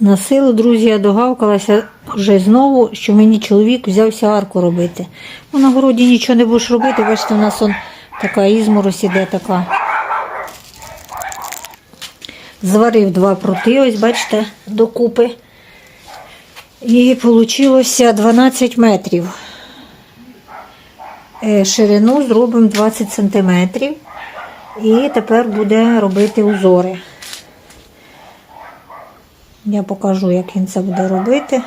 На силу, друзі, я догавкалася вже знову, що мені чоловік взявся арку робити. Ну, на городі нічого не будеш робити, бачите, у нас он така ізморозь іде така. Зварив два прути, ось бачите, докупи. І вийшло 12 метрів. Е, Ширину зробимо 20 сантиметрів. І тепер буде робити узори. Я покажу, як він це буде робити.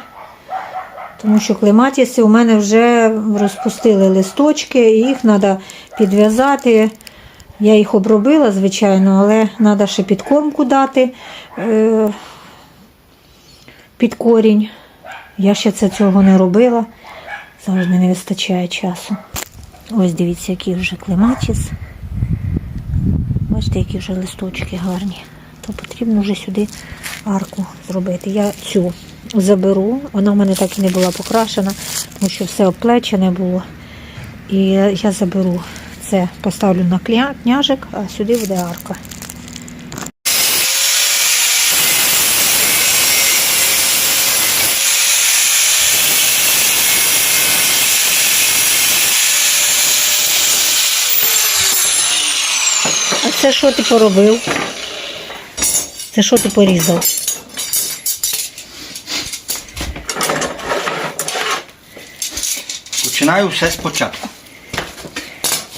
Тому що клематіси у мене вже розпустили листочки, і їх треба підв'язати. Я їх обробила, звичайно, але треба ще підкормку дати е, під корінь. Я ще це цього не робила. Завжди не вистачає часу. Ось дивіться, який вже клематіс. Бачите, які вже листочки гарні. То потрібно вже сюди арку зробити. Я цю заберу. Вона в мене так і не була покрашена, тому що все оплечене було. І я заберу це, поставлю на княжик, а сюди буде арка. Це що ти поробив? Це що ти порізав? Починаю все спочатку.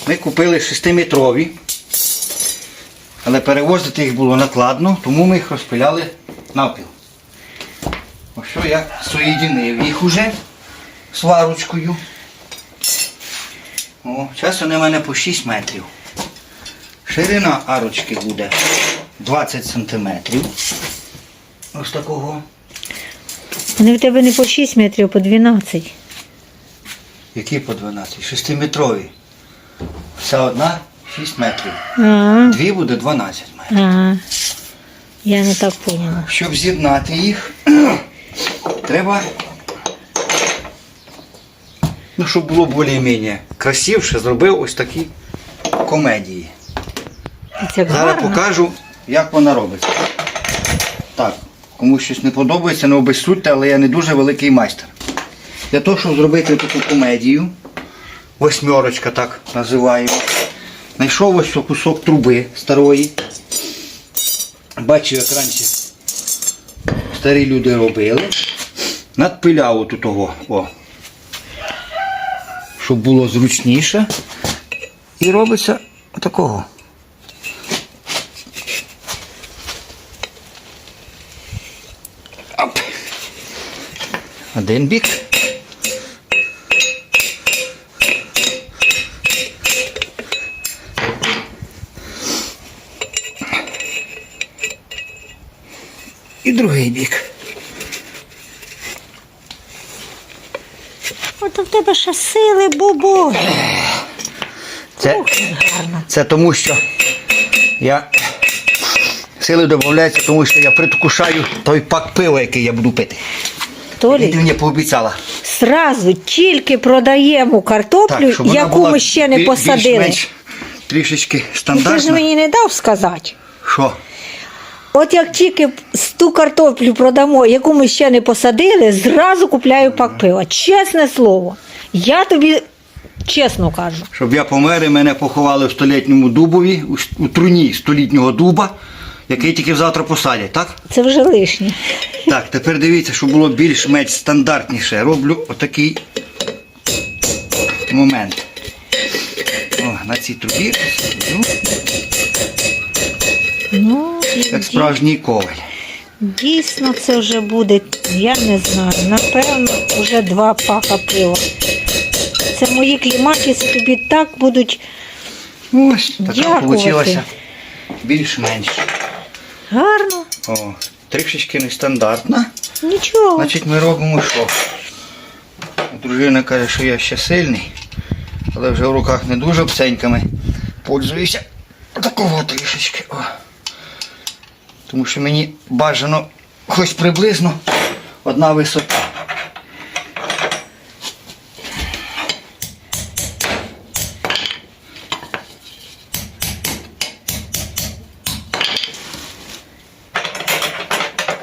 Ми купили 6-метрові, але перевозити їх було накладно, тому ми їх розпиляли навпіл. Ось що я соєдинив їх уже сварочкою. О, зараз вони в мене по 6 метрів. Ширина арочки буде 20 сантиметрів. Ось такого. Вони в тебе не по 6 метрів, а по 12. Які по 12? 6-метрові. Вся одна 6 метрів. А, Дві буде 12 метрів. а, я не так поняла. Щоб з'єднати їх, треба, ну, щоб було більш-менш красивше, зробив ось такі комедії. Це Зараз гарно. покажу, як вона робиться. Так, комусь щось не подобається, не обезсудьте, але я не дуже великий майстер. Для того, щоб зробити таку комедію, восьмерочка так називаємо, знайшов ось кусок труби старої. Бачив, як раніше старі люди робили. Надпиляв отут того, о, щоб було зручніше. І робиться такого. Один бік. І другий бік. От в тебе ще сили, бобо. Це, це тому, що я сили додаються, тому що я предвкушаю той пак пива, який я буду пити. І ти мені пообіцяла. сразу тільки продаємо картоплю, вона яку ми ще не посадили. Трішечки Ну, Ти ж мені не дав сказати. Що? От як тільки ту картоплю продамо, яку ми ще не посадили, зразу купляю пак пива. Чесне слово. Я тобі чесно кажу. Щоб я помер і мене поховали в столітньому дубові, у труні столітнього дуба, який тільки завтра посадять, так? Це вже лишнє. Так, тепер дивіться, щоб було більш-менш стандартніше. Роблю отакий момент. О, на цій трубі Ну, як справжній коваль. дійсно це вже буде, я не знаю, напевно, вже два пака пива. Це мої кліматіси тобі так будуть Ось, така вийшла більш-менш. Гарно. О, трішечки нестандартна. Нічого. Значить, ми робимо що? Дружина каже, що я ще сильний, але вже в руках не дуже обценьками. Пользуюся такого трішечки. О. Тому що мені бажано хоч приблизно одна висота.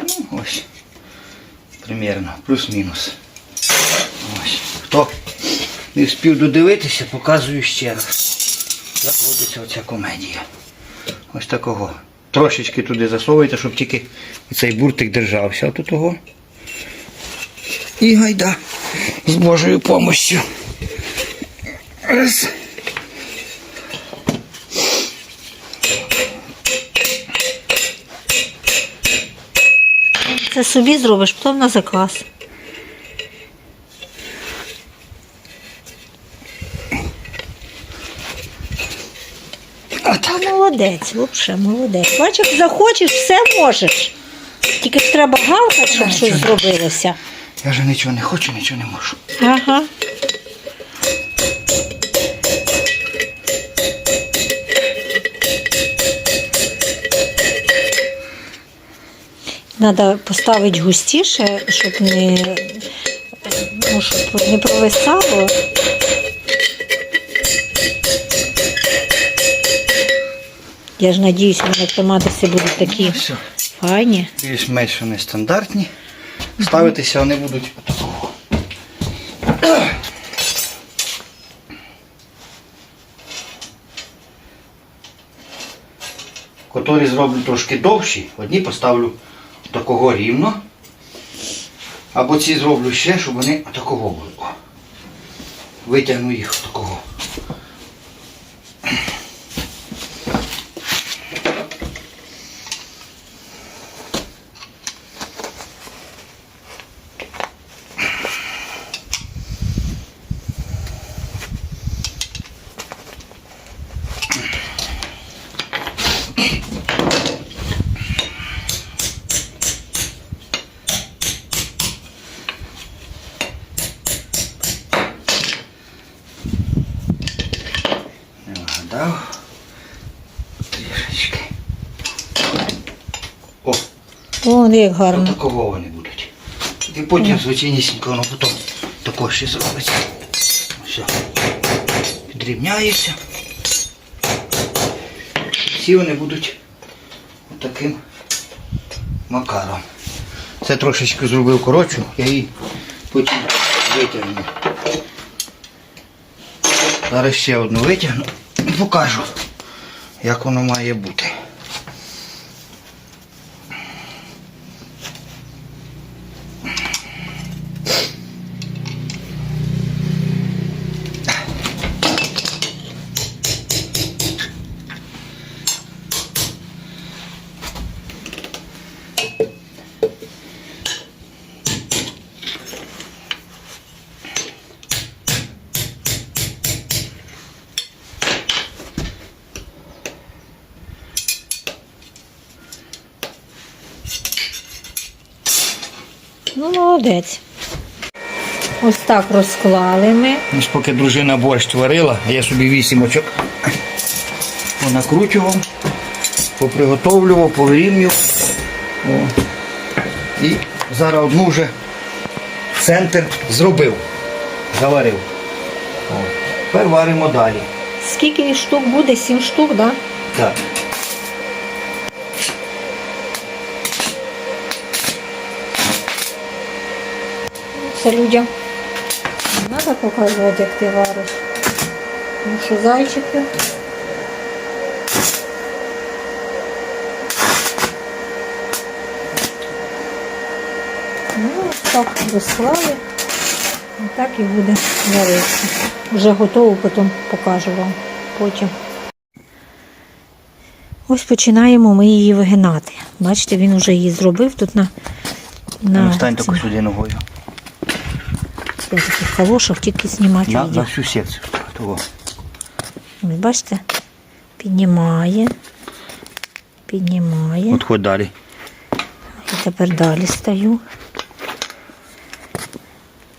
Ну, Ось. примірно, плюс-мінус. Ось. Хто не встиг додивитися, показую ще раз. Як робиться оця комедія. Ось такого. Трошечки туди засовуєте, щоб тільки цей буртик держався. От того. І гайда з Божою помощю. Раз. Це собі зробиш, потім на заказ. Та молодець, взагалі молодець. Бачиш, як захочеш, все можеш. Тільки ж треба гавкати, щоб щось зробилося. Я вже нічого не хочу, нічого не можу. Ага. Треба поставити густіше, щоб не, ну, щоб не провисало. Я ж надіюсь, в мене томатиси будуть такі Все. файні. Більш-менш вони стандартні. Ставитися вони будуть отакого. Котрі зроблю трошки довші, одні поставлю такого рівно. Або ці зроблю ще, щоб вони такого були. Витягну їх такого. Не вгадав. Трішечки. О, О, як гарно. такого вони будуть. І потім звичайнісінько воно потім також ще зробиться. Все. Підрівняється. Всі вони будуть отаким макаром. Це трошечки зробив коротшу, я її потім витягну. Зараз ще одну витягну і покажу, як воно має бути. Ну, молодець. Ось так розклали ми. Ось поки дружина борщ варила, я собі вісім очок понакручував, поприготовлював, повирівнював. І зараз одну вже в центр зробив, заварив. О. Тепер варимо далі. Скільки штук буде? Сім штук, так? Да? Так. Це людям не треба показувати, як ти вариш. Ну що, зайчики? Ну, ось так розклали. Так і буде варитися. Вже готово, потім покажу вам потім. Ось починаємо ми її вигинати. Бачите, він вже її зробив тут на. На стань цьому. тако сюди ногою. Я таких калошах тільки знімати На, відео. на всю секцію. Того. Ось бачите? Піднімає, піднімає. От ходь далі. І тепер далі стаю.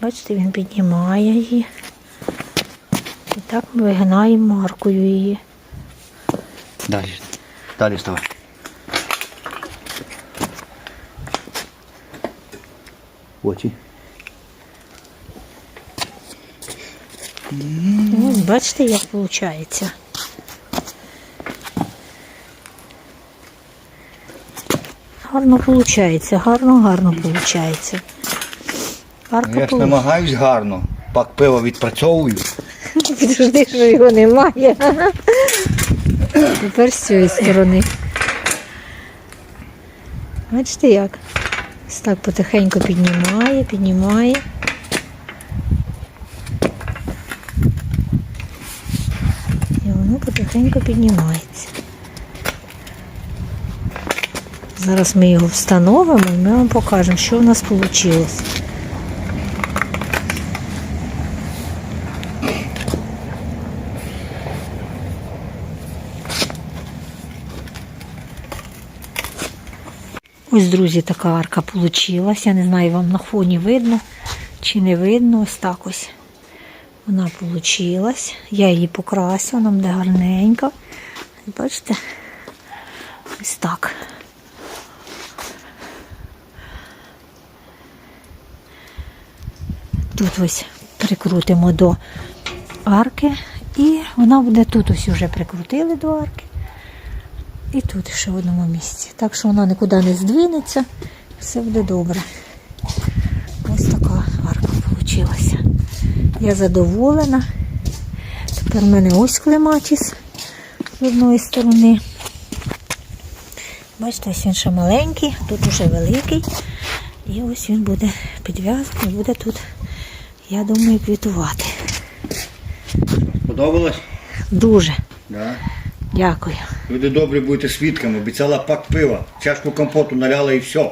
Бачите, він піднімає її. І так ми вигинаємо маркою її. Далі. Далі ставай. Очі. Ось бачите, як виходить. Гарно виходить, гарно, гарно виходить. арка Я ж намагаюсь гарно. Пак пива відпрацьовую. Підожди, що його немає. Тепер з цієї сторони. Бачите як? Ось так потихеньку піднімає, піднімає. І воно потихеньку піднімається. Зараз ми його встановимо і ми вам покажемо, що в нас вийшло. Ось, друзі, така арка вийшла. Я не знаю, вам на фоні видно чи не видно. Ось так ось вона вийшла. Я її покрасила, вона буде гарненька. Бачите? Ось так. Тут ось прикрутимо до арки, і вона буде тут ось уже прикрутили до арки. І тут ще в одному місці. Так що вона нікуди не здвинеться, все буде добре. Я задоволена. Тепер в мене ось клематіс з одної сторони. Бачите, ось він ще маленький, тут уже великий. І ось він буде підв'язаний, буде тут, я думаю, квітувати. Подобалось? Дуже Да. дякую. Люди добрі будете свідками. Обіцяла пак пива. Чашку компоту наляла і все.